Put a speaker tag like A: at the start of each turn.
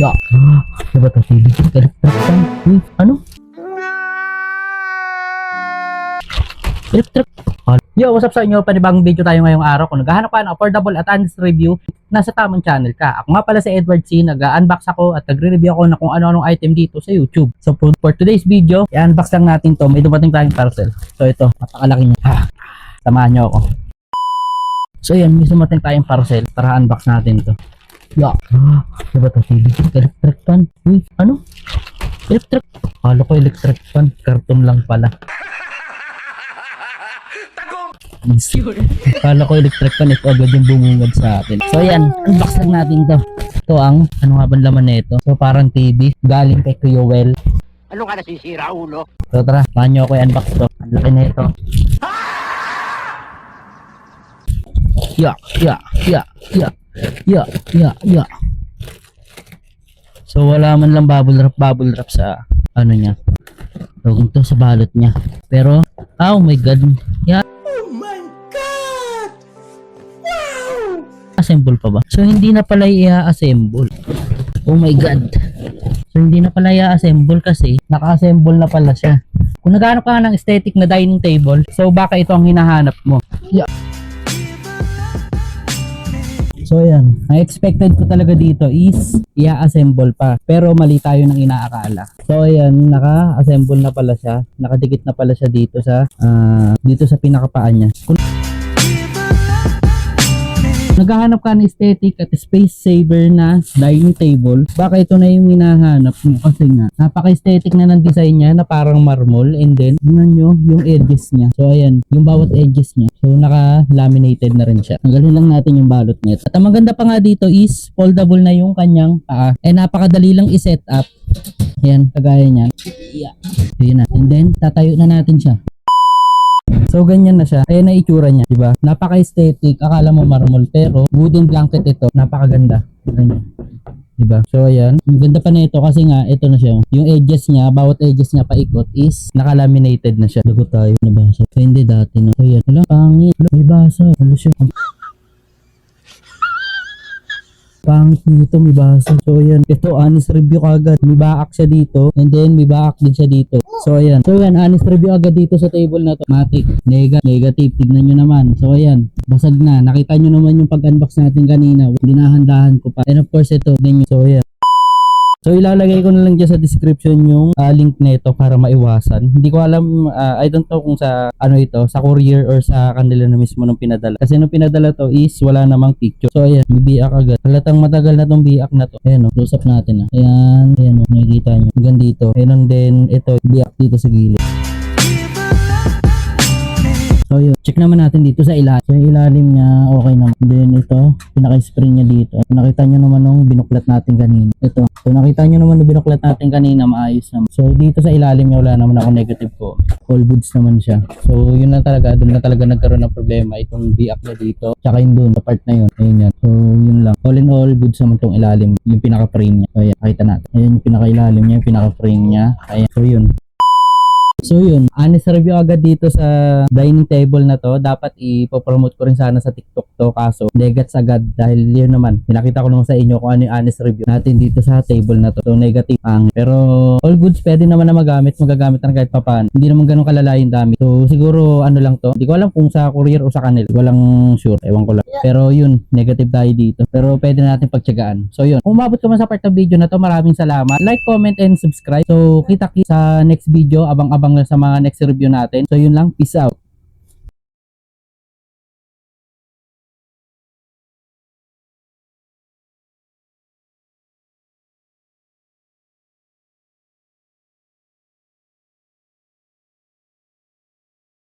A: Ah, diba to? TV? Electric fan? Uy, ano? Electric Yo, what's up sa inyo? Panibagong video tayo ngayong araw. Kung naghahanap ka ng affordable at honest review, nasa tamang channel ka. Ako nga pala si Edward C. Nag-unbox ako at nagre-review ako na kung ano-anong item dito sa YouTube. So for, today's video, i-unbox lang natin to. May dumating tayong parcel. So ito, napakalaki niya. Ha, samahan niyo ako. So yan, may dumating tayong parcel. Tara, unbox natin to. Yeah. Ah, diba to? TV? Electric fan? Uy, ano? Electric? Kala ko electric fan. Karton lang pala. Kala ko electric fan ito agad yung bumungad sa akin. So ayan, unbox lang natin to. Ito ang, ano nga ba laman nito? So parang TV, galing kay Kuya Well.
B: Ano ka nasisira, ulo?
A: So tara, samahan nyo ako i-unbox to. Ang laki na ito. Ya, ya, ya, ya, ya, ya, ya. So wala man lang bubble wrap, bubble wrap sa ano niya. Tawag to sa balot niya. Pero, oh my god. Ya. assemble pa ba? So hindi na pala i-assemble. Oh my god. So hindi na pala i-assemble kasi naka-assemble na pala siya. Kung naghanap ka ng aesthetic na dining table, so baka ito ang hinahanap mo. Yeah. So yan, ang expected ko talaga dito is i-assemble pa. Pero mali tayo ng inaakala. So ayan, naka-assemble na pala siya. Nakadikit na pala siya dito sa ah, dito sa pinakapaan niya. Kung naghahanap ka ng aesthetic at space saver na dining table, baka ito na yung hinahanap mo kasi nga napaka-aesthetic na ng design niya na parang marble and then tingnan nyo yung edges niya. So ayan, yung bawat edges niya. So naka-laminated na rin siya. Tanggalin lang natin yung balot nito. At ang maganda pa nga dito is foldable na yung kanyang paa. Eh napakadali lang i-set up. Ayan, kagaya niyan. Yeah. Ayan na. And then, tatayo na natin siya. So ganyan na siya. Ayan na itsura niya, 'di ba? Napaka-aesthetic. Akala mo marble pero wooden blanket ito. Napakaganda. Ganyan. 'Di ba? So ayan, ang ganda pa na ito kasi nga ito na siya. Yung edges niya, bawat edges niya paikot is naka-laminated na siya. Lagot tayo nabasa. So, hindi dati no. So ayan, wala pangit. May basa. Ano siya? Pangit nito, may basa. So, ayan. Ito, honest review kagad. May baak siya dito. And then, may baak din siya dito. So, ayan. So, ayan. Honest review agad dito sa table na to. Matic. Nega, negative. Tignan nyo naman. So, ayan. Basag na. Nakita nyo naman yung pag-unbox natin kanina. Dinahandahan ko pa. And of course, ito. Nyo. So, ayan. So ilalagay ko na lang dyan sa description yung ah, link nito para maiwasan. Hindi ko alam, ah, I don't know kung sa ano ito, sa courier or sa kanila na mismo nung pinadala. Kasi nung pinadala to is wala namang picture. So ayan, may biak agad. Halatang matagal na tong biak na to. Ayan o, close up natin na. Ayan, ayan o, nakikita nyo. Hanggang dito. Ayan then ito, biak dito sa gilid. So yun, check naman natin dito sa ilalim. So yung ilalim niya, okay naman. Then ito, pinaka-spring niya dito. Nakita nyo naman nung binuklat natin kanina. Ito, so nakita nyo naman nung binuklat natin kanina, maayos naman. So dito sa ilalim niya, wala naman ako negative ko. All goods naman siya. So yun na talaga, doon na talaga nagkaroon ng problema itong biak na dito. Tsaka yung doon, sa part na yun. Ayun yan. So yun lang. All in all, goods naman tong ilalim. Yung pinaka-frame niya. So ayan, nakita natin. Ayan yung pinaka-ilalim niya, yung pinaka-frame niya. Ayan. So yun. So yun, honest review agad dito sa dining table na to. Dapat ipopromote ko rin sana sa TikTok to. Kaso, negats agad dahil yun naman. Pinakita ko naman sa inyo kung ano yung honest review natin dito sa table na to. So negative ang. Pero all goods pwede naman na magamit. Magagamit na kahit papaano. Hindi naman ganun kalala yung dami. So siguro ano lang to. Hindi ko alam kung sa courier o sa kanila. Hindi ko lang sure. Ewan ko lang. Pero yun, negative tayo dito. Pero pwede natin pagtsagaan. So yun, kung umabot ka man sa part ng video na to, maraming salamat. Like, comment, and subscribe. So kita kita sa next video. Abang-abang na sa mga next review natin. So yun lang. Peace out.